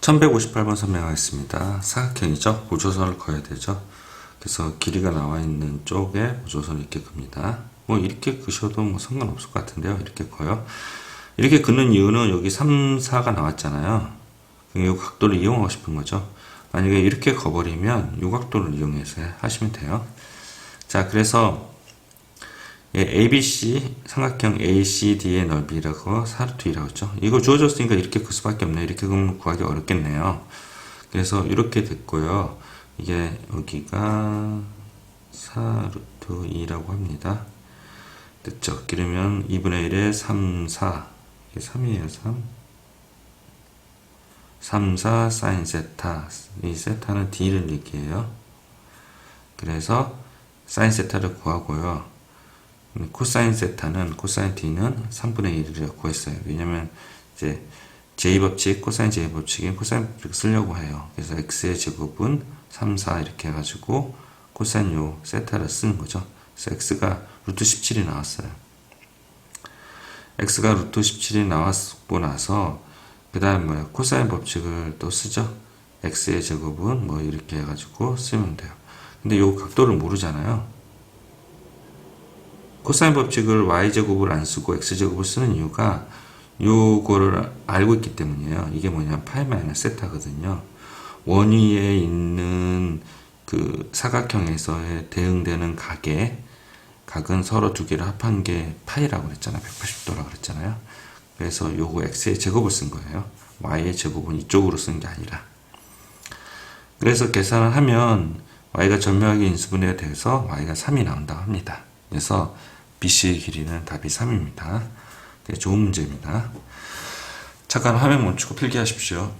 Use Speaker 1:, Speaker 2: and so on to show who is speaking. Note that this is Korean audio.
Speaker 1: 1158번 설명하겠습니다. 사각형이죠. 보조선을 그어야 되죠. 그래서 길이가 나와 있는 쪽에 보조선을 이렇게 긋습니다. 뭐 이렇게 그셔도 뭐 상관없을 것 같은데요. 이렇게 그어요. 이렇게 긋는 이유는 여기 3, 4가 나왔잖아요. 이 각도를 이용하고 싶은 거죠. 만약에 이렇게 거버리면 이 각도를 이용해서 하시면 돼요. 자, 그래서 예, ABC 삼각형 ACD의 넓이라고 4루트2라고 했죠. 이거 주어졌으니까 이렇게 그 수밖에 없네요. 이렇게 그러면 구하기 어렵겠네요. 그래서 이렇게 됐고요. 이게 여기가 4루트2라고 합니다. 됐죠? 그러면 2분의 1에 3, 4 이게 3이에요. 3 3, 4 사인 세타 이 세타는 D를 얘기해요. 그래서 사인 세타를 구하고요. 코사인 세타는 코사인 D는 3분의 1이라고 구했어요. 왜냐면 이제 제2법칙, 코사인 제2법칙인 코사인 법칙을 쓰려고 해요. 그래서 x의 제곱은 3, 4 이렇게 해가지고 코사인 요 세타를 쓰는 거죠. 그래서 x가 루트 17이 나왔어요. x가 루트 17이 나왔고 나서 그 다음 뭐야 코사인 법칙을 또 쓰죠. x의 제곱은 뭐 이렇게 해가지고 쓰면 돼요. 근데 요 각도를 모르잖아요. 코사인 법칙을 y제곱을 안 쓰고 x제곱을 쓰는 이유가 요거를 알고 있기 때문이에요. 이게 뭐냐면 파이 마이너스 세타거든요. 원위에 있는 그 사각형에서의 대응되는 각의 각은 서로 두 개를 합한 게 파이라고 그랬잖아요. 180도라고 그랬잖아요. 그래서 요거 x의 제곱을 쓴 거예요. y의 제곱은 이쪽으로 쓴 게 아니라. 그래서 계산을 하면 y가 전면하게 인수분해가 돼서 y가 3이 나온다고 합니다. 그래서 BC의 길이는 답이 3입니다. 되게 좋은 문제입니다. 잠깐 화면 멈추고 필기하십시오.